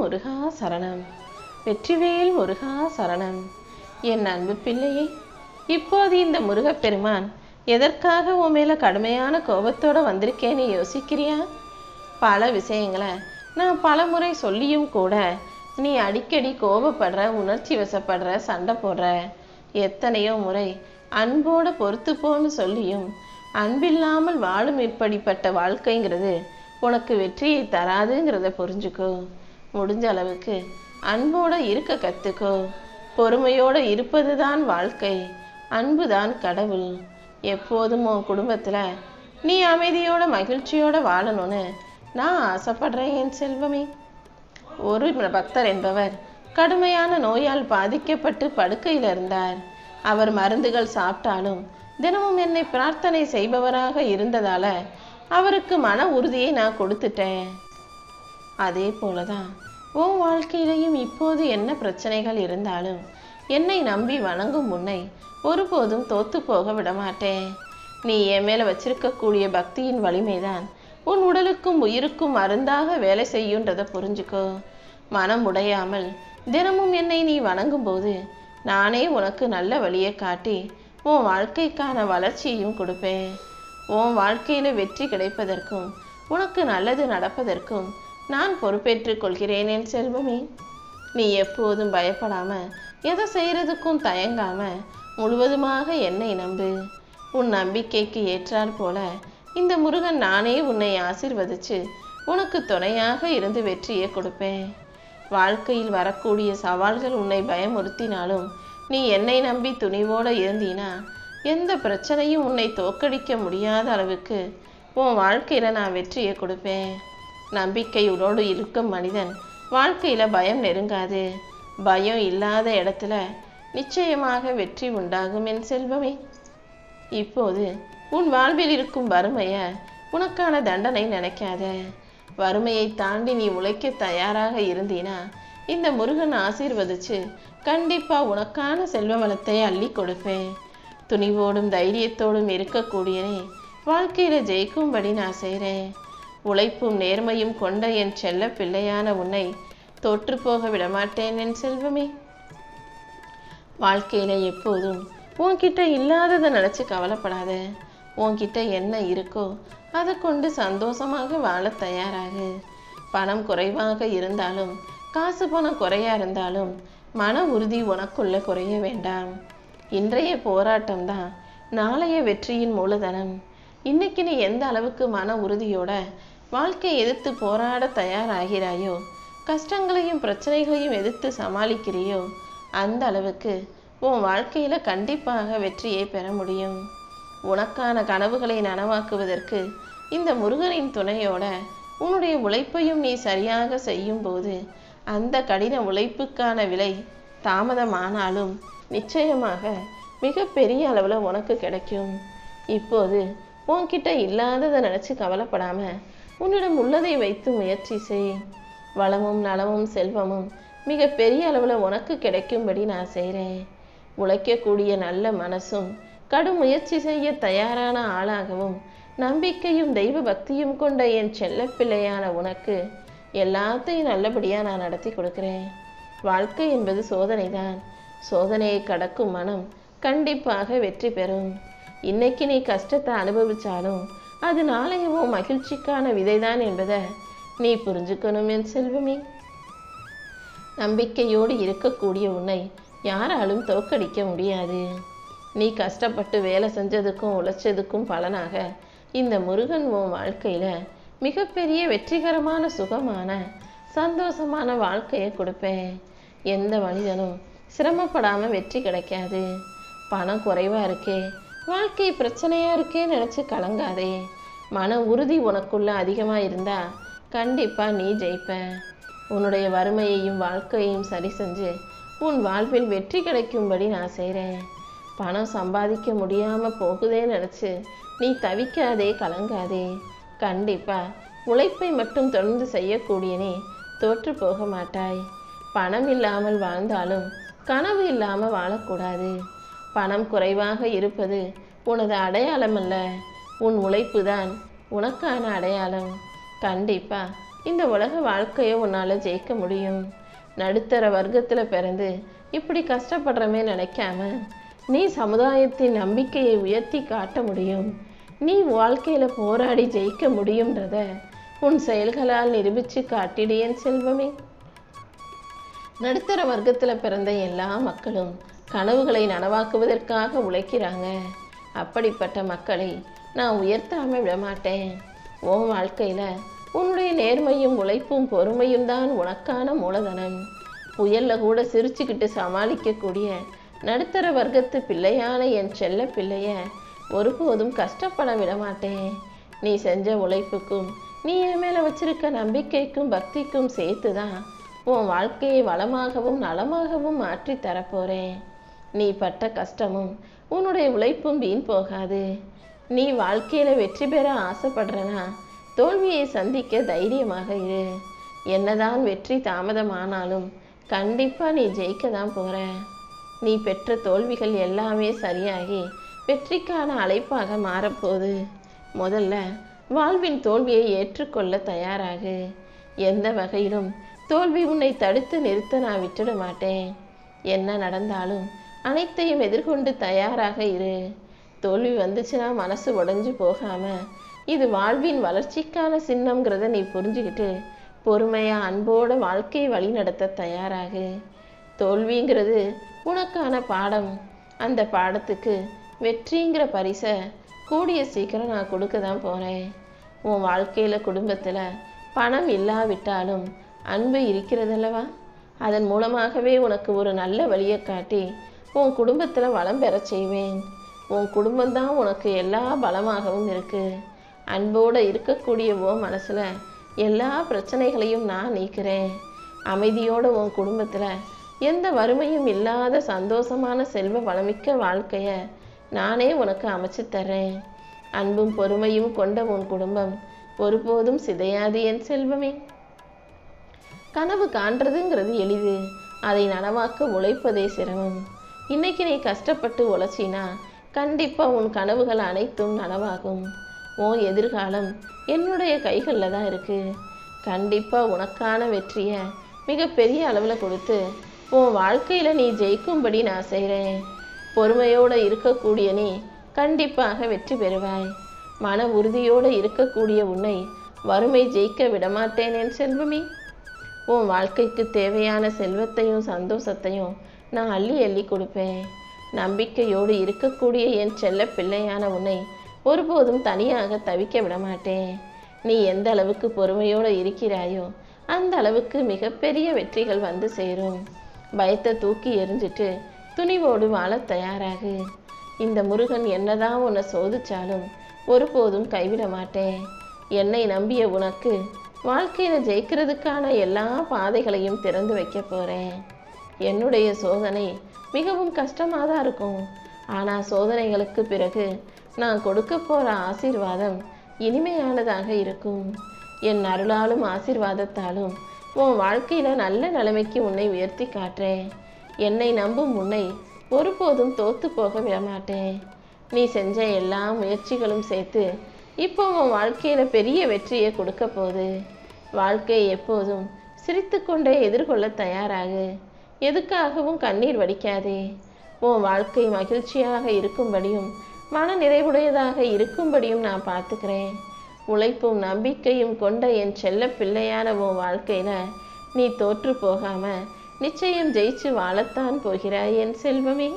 முருகா சரணம். வெற்றிவேல் முருகா சரணம். என் அன்பு பிள்ளையே இப்போது இந்த முருகப்பெருமான் எதற்காக உன் மேல கடுமையான கோபத்தோட வந்திருக்கேன்னு யோசிக்கிறியா? பல விஷயங்களை நான் பல முறை சொல்லியும் கூட நீ அடிக்கடி கோபப்படுற உணர்ச்சி வசப்படுற சண்டை போடுற எத்தனையோ முறை அன்போட பொறுத்துப்போன்னு சொல்லியும் அன்பில்லாமல் வாழும் இப்படிப்பட்ட வாழ்க்கைங்கிறது உனக்கு வெற்றியை தராதுங்கிறத புரிஞ்சுக்கோ. முடிஞ்ச அளவுக்கு அன்போட இருக்க கற்றுக்கோ பொறுமையோடு இருப்பது இருப்பதுதான் வாழ்க்கை. அன்புதான் கடவுள். எப்போதும் உன் குடும்பத்தில் நீ அமைதியோட மகிழ்ச்சியோட வாழணும்னு நான் ஆசைப்படுறேன் என் செல்வமே. ஒரு பக்தர் என்பவர் கடுமையான நோயால் பாதிக்கப்பட்டு படுக்கையில் இருந்தார். அவர் மருந்துகள் சாப்பிட்டாலும் தினமும் என்னை பிரார்த்தனை செய்பவராக இருந்ததால அவருக்கு மன உறுதியை நான் கொடுத்துட்டேன். அதே போலதான் உன் வாழ்க்கையிலையும் இப்போது என்ன பிரச்சனைகள் இருந்தாலும் என்னை நம்பி வணங்கும் உன்னை ஒருபோதும் தோத்து போக விடமாட்டேன். நீ என் மேலே வச்சிருக்கக்கூடிய பக்தியின் வலிமைதான் உன் உடலுக்கும் உயிருக்கும் மருந்தாக வேலை செய்யுன்றதை புரிஞ்சுக்கோ. மனம் உடையாமல் தினமும் என்னை நீ வணங்கும் போது நானே உனக்கு நல்ல வழியை காட்டி உன் வாழ்க்கைக்கான வளர்ச்சியையும் கொடுப்பேன். உன் வாழ்க்கையில் வெற்றி கிடைப்பதற்கும் உனக்கு நல்லது நடப்பதற்கும் நான் பொறுப்பேற்றுக் கொள்கிறேன் என் செல்வமே. நீ எப்போதும் பயப்படாம எதை செய்கிறதுக்கும் தயங்காம முழுவதுமாக என்னை நம்பு. உன் நம்பிக்கைக்கு ஏற்றாற் போல இந்த முருகன் நானே உன்னை ஆசிர்வதிச்சு உனக்கு துணையாக இருந்து வெற்றியை கொடுப்பேன். வாழ்க்கையில் வரக்கூடிய சவால்கள் உன்னை பயமுறுத்தினாலும் நீ என்னை நம்பி துணிவோடு இருந்தீனா எந்த பிரச்சனையும் உன்னை தோக்கடிக்க முடியாத அளவுக்கு உன் வாழ்க்கையில் நான் வெற்றியை கொடுப்பேன். நம்பிக்கையோடு இருக்கும் மனிதன் வாழ்க்கையில் பயம் நெருங்காது. பயம் இல்லாத இடத்துல நிச்சயமாக வெற்றி உண்டாகும் என் செல்வமே. இப்போது உன் வாழ்வில் இருக்கும் வறுமையை உனக்கான தண்டனை நினைக்காத. வறுமையை தாண்டி நீ உழைக்க தயாராக இருந்தீனா இந்த முருகன் ஆசீர்வதிச்சு கண்டிப்பா உனக்கான செல்வ வளத்தை அள்ளி கொடுப்பேன். துணிவோடும் தைரியத்தோடும் இருக்கக்கூடிய வாழ்க்கையில் வாழ்க்கையில ஜெயிக்கும்படி நான் செய்கிறேன் உழைப்பும் நேர்மையும் கொண்ட என் செல்ல பிள்ளையான உன்னை தோற்று போக விடமாட்டேன் என் செல்வமே. வாழ்க்கையில எப்போதும் உன்கிட்ட இல்லாததை நினைச்சு கவலைப்படாத. உன்கிட்ட என்ன இருக்கோ அதை கொண்டு சந்தோஷமாக வாழ தயாராகு. பணம் குறைவாக இருந்தாலும் காசு பணம் குறையா இருந்தாலும் மன உறுதி உனக்குள்ள குறைய வேண்டாம். இன்றைய போராட்டம் தான் நாளைய வெற்றியின் மூலதனம். இன்னைக்கு நீ எந்த அளவுக்கு மன உறுதியோட வாழ்க்கையை எதிர்த்து போராட தயாராகிறாயோ? கஷ்டங்களையும் பிரச்சனைகளையும் எதிர்த்து சமாளிக்கிறியோ? அந்த அளவுக்கு உன் வாழ்க்கையில் கண்டிப்பாக வெற்றியை பெற முடியும். உனக்கான கனவுகளை நனவாக்குவதற்கு இந்த முருகனின் துணையோட உன்னுடைய உழைப்பையும் நீ சரியாக செய்யும் போது அந்த கடின உழைப்புக்கான விலை தாமதமானாலும் நிச்சயமாக மிகப்பெரிய அளவில் உனக்கு கிடைக்கும். இப்போது உன்கிட்ட இல்லாததை நினச்சி கவலைப்படாமல் உன்னிடம் உள்ளதை வைத்து முயற்சி செய். வளமும் நலமும் செல்வமும் மிக பெரிய அளவில் உனக்கு கிடைக்கும்படி நான் செய்கிறேன் உழைக்கக்கூடிய நல்ல மனசும் கடும் முயற்சி செய்ய தயாரான ஆளாகவும் நம்பிக்கையும் தெய்வ பக்தியும் கொண்ட என் செல்லப்பிள்ளையான உனக்கு எல்லாத்தையும் நல்லபடியாக நான் நடத்தி கொடுக்கிறேன். வாழ்க்கை என்பது சோதனைதான். சோதனையை கடக்கும் மனம் கண்டிப்பாக வெற்றி பெறும். இன்னைக்கு நீ கஷ்டத்தை அனுபவிச்சாலும் அது நாளையவும் மகிழ்ச்சிக்கான விதைதான் என்பதை நீ புரிஞ்சுக்கணும் என் செல்வமே. நம்பிக்கையோடு இருக்கக்கூடிய உன்னை யாராலும் தோக்கடிக்க முடியாது. நீ கஷ்டப்பட்டு வேலை செஞ்சதுக்கும் உழைச்சதுக்கும் பலனாக இந்த முருகன் உன் வாழ்க்கையில் மிகப்பெரிய வெற்றிகரமான சுகமான சந்தோஷமான வாழ்க்கையை கொடுப்பேன். எந்த மனிதனும் சிரமப்படாமல் வெற்றி கிடைக்காது. பணம் குறைவாக இருக்கே வாழ்க்கை பிரச்சனையா இருக்கே நினச்சி கலங்காதே. மன உறுதி உனக்குள்ள அதிகமாக இருந்தா கண்டிப்பாக நீ ஜெயிப்ப. உன்னுடைய வறுமையையும் வாழ்க்கையையும் சரி செஞ்சு உன் வாழ்வில் வெற்றி கிடைக்கும்படி நான் செய்கிறேன் பணம் சம்பாதிக்க முடியாமல் போகுதே நினச்சி நீ தவிக்காதே கலங்காதே. கண்டிப்பாக உழைப்பை மட்டும் தொடர்ந்து செய்யக்கூடியனே தோற்று போக மாட்டாய். பணம் இல்லாமல் வாழ்ந்தாலும் கனவு இல்லாமல் வாழக்கூடாது. பணம் குறைவாக இருப்பது உனது அடையாளம் அல்ல உன் உழைப்பு தான் உனக்கான அடையாளம். கண்டிப்பா இந்த உலக வாழ்க்கையை உன்னால் ஜெயிக்க முடியும். நடுத்தர வர்க்கத்தில் பிறந்து இப்படி கஷ்டப்படுறமே நினைக்காம நீ சமுதாயத்தின் நம்பிக்கையை உயர்த்தி காட்ட முடியும். நீ வாழ்க்கையில் போராடி ஜெயிக்க முடியுன்றத உன் செயல்களால் நிரூபித்து காட்டிடியேன் செல்வமே. நடுத்தர வர்க்கத்தில் பிறந்த எல்லா மக்களும் கனவுகளை நனவாக்குவதற்காக உழைக்கிறாங்க. அப்படிப்பட்ட மக்களை நான் உயர்த்தாமல் விடமாட்டேன். உன் வாழ்க்கையில் உன்னுடைய நேர்மையும் உழைப்பும் பொறுமையும் தான் உனக்கான மூலதனம். புயல்ல கூட சிரிச்சுக்கிட்டு சமாளிக்கக்கூடிய நடுத்தர வர்க்கத்து பிள்ளையான என் செல்ல பிள்ளைய ஒருபோதும் கஷ்டப்பட விடமாட்டேன். நீ செஞ்ச உழைப்புக்கும் நீ என் மேலே வச்சிருக்க நம்பிக்கைக்கும் பக்திக்கும் சேர்த்து தான் உன் வாழ்க்கையை வளமாகவும் நலமாகவும் மாற்றி தரப்போறேன் நீ பட்ட கஷ்டமும் உன்னுடைய உழைப்பும் வீண் போகாது. நீ வாழ்க்கையில வெற்றி பெற ஆசைப்படுறனா தோல்வியை சந்திக்க தைரியமாக இரு. என்னதான் வெற்றி தாமதமானாலும் கண்டிப்பா நீ ஜெயிக்க தான் போற. நீ பெற்ற தோல்விகள் எல்லாமே சரியாகி வெற்றிக்கான அழைப்பாக மாறப்போகுது. முதல்ல வாழ்வின் தோல்வியை ஏற்றுக்கொள்ள தயாராகு. எந்த வகையிலும் தோல்வி உன்னை தடுத்து நிறுத்த நான் விட்டுட மாட்டேன். என்ன நடந்தாலும் அனைத்தையும் எதிர்கொண்டு தயாராக இரு. தோல்வி வந்துச்சுன்னா மனசு உடஞ்சு போகாம இது வாழ்வின் வளர்ச்சிக்கான சின்னம்ங்கிறத நீ புரிஞ்சுக்கிட்டு பொறுமையா அன்போட வாழ்க்கையை வழி நடத்த தயாராகு. தோல்விங்கிறது உனக்கான பாடம். அந்த பாடத்துக்கு வெற்றிங்கிற பரிசை கூடிய சீக்கிரம் நான் கொடுக்க தான் போகிறேன் உன் வாழ்க்கையில் குடும்பத்தில் பணம் இல்லாவிட்டாலும் அன்பு இருக்கிறதல்லவா? அதன் மூலமாகவே உனக்கு ஒரு நல்ல வழியை காட்டி உன் குடும்பத்தில் வளம் பெற செய்வேன். உன் குடும்பம்தான் உனக்கு எல்லா பலமாகவும் இருக்கு. அன்போடு இருக்கக்கூடிய உன் மனசில் எல்லா பிரச்சனைகளையும் நான் நீக்கிறேன். அமைதியோடு உன் குடும்பத்தில் எந்த வறுமையும் இல்லாத சந்தோஷமான செல்வ வளமிக்க வாழ்க்கையை நானே உனக்கு அமைச்சு தர்றேன். அன்பும் பொறுமையும் கொண்ட உன் குடும்பம் ஒருபோதும் சிதையாது என் செல்வமே. கனவு காண்றதுங்கிறது எளிது. அதை நனவாக்க உழைப்பதே சிரமம். இன்னைக்கு நீ கஷ்டப்பட்டு உழைச்சினா கண்டிப்பா உன் கனவுகள் அனைத்தும் நனவாகும். உன் எதிர்காலம் என்னுடைய கைகளில் தான் இருக்கு. கண்டிப்பா உனக்கான வெற்றியை மிகப்பெரிய அளவில் கொடுத்து உன் வாழ்க்கையில நீ ஜெயிக்கும்படி நான் செய்கிறேன் பொறுமையோட இருக்கக்கூடிய நீ கண்டிப்பாக வெற்றி பெறுவாய். மன உறுதியோடு இருக்கக்கூடிய உன்னை வறுமை ஜெயிக்க விடமாட்டேனேன் செல்வமே. உன் வாழ்க்கைக்கு தேவையான செல்வத்தையும் சந்தோஷத்தையும் நான் அள்ளி அள்ளி கொடுப்பேன். நம்பிக்கையோடு இருக்கக்கூடிய என் செல்ல பிள்ளையான உன்னை ஒருபோதும் தனியாக தவிக்க விட மாட்டேன் நீ எந்த அளவுக்கு பொறுமையோடு இருக்கிறாயோ அந்த அளவுக்கு மிகப்பெரிய வெற்றிகள் வந்து சேரும். பயத்தை தூக்கி எறிஞ்சிட்டு துணிவோடு வாழ தயாராகு. இந்த முருகன் என்னதான் உன்னை சோதிச்சாலும் ஒருபோதும் கைவிட மாட்டேன் என்னை நம்பிய உனக்கு வாழ்க்கையில ஜெயிக்கிறதுக்கான எல்லா பாதைகளையும் திறந்து வைக்க போறேன். என்னுடைய சோதனை மிகவும் கஷ்டமாக தான் இருக்கும். ஆனால் சோதனைகளுக்கு பிறகு நான் கொடுக்க போற ஆசீர்வாதம் இனிமையானதாக இருக்கும். என் அருளாலும் ஆசீர்வாதத்தாலும் உன் வாழ்க்கையில நல்ல நிலைமைக்கு உன்னை உயர்த்தி காட்டுறேன். என்னை நம்பும் உன்னை ஒருபோதும் தோத்து போக விடமாட்டேன். நீ செஞ்ச எல்லா முயற்சிகளும் சேர்த்து இப்போ உன் வாழ்க்கையில் பெரிய வெற்றியை கொடுக்க போகுது. வாழ்க்கை எப்போதும் சிரித்துக்கொண்டே எதிர்கொள்ள தயாராகு. எதுக்காகவும் கண்ணீர் வடிக்காதே. உன் வாழ்க்கை மகிழ்ச்சியாக இருக்கும்படியும் மன நிறைவுடையதாக இருக்கும்படியும் நான் பார்த்துக்கிறேன். உழைப்பும் நம்பிக்கையும் கொண்ட என் செல்ல பிள்ளையான உன் வாழ்க்கையில நீ தோற்று போகாம நிச்சயம் ஜெயிச்சு வாழத்தான் போகிறாய் என் செல்வமே.